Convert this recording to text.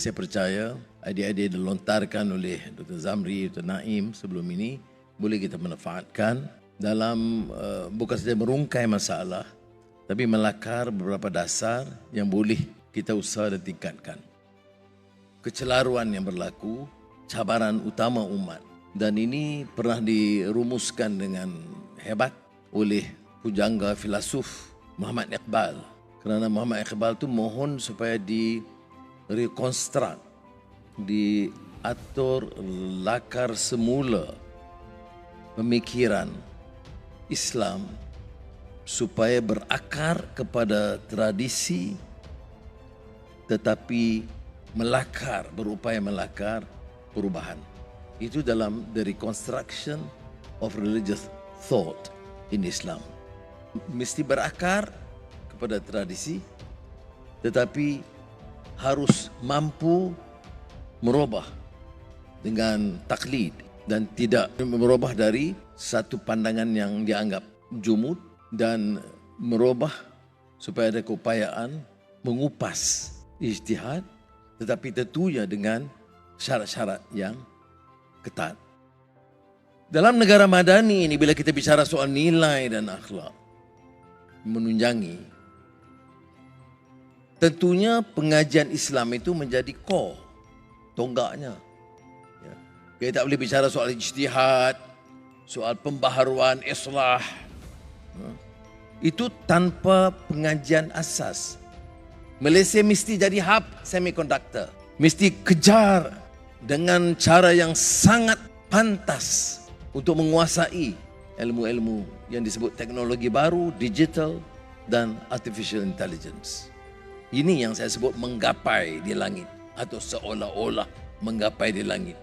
Saya percaya idea-idea dilontarkan oleh Dr. Zamri, Dr. Naim sebelum ini boleh kita manfaatkan dalam uh, bukan saja merungkai masalah tapi melakar beberapa dasar yang boleh kita usaha dan tingkatkan. Kecelaruan yang berlaku, cabaran utama umat dan ini pernah dirumuskan dengan hebat oleh pujangga filosof Muhammad Iqbal. Kerana Muhammad Iqbal tu mohon supaya di rekonstruk diatur lakar semula pemikiran Islam supaya berakar kepada tradisi tetapi melakar berupaya melakar perubahan. Itu dalam the reconstruction of religious thought in Islam. Mesti berakar kepada tradisi tetapi harus mampu merubah dengan taklid dan tidak merubah dari satu pandangan yang dianggap jumud dan merubah supaya ada keupayaan mengupas ijtihad tetapi tentunya dengan syarat-syarat yang ketat. Dalam negara madani ini bila kita bicara soal nilai dan akhlak menunjangi tentunya pengajian Islam itu menjadi core, tonggaknya. Ya. Kita tak boleh bicara soal ijtihad, soal pembaharuan, islah. Ya. Itu tanpa pengajian asas. Malaysia mesti jadi hub semiconductor. Mesti kejar dengan cara yang sangat pantas untuk menguasai ilmu-ilmu yang disebut teknologi baru, digital dan artificial intelligence. Ini yang saya sebut menggapai di langit atau seolah-olah menggapai di langit.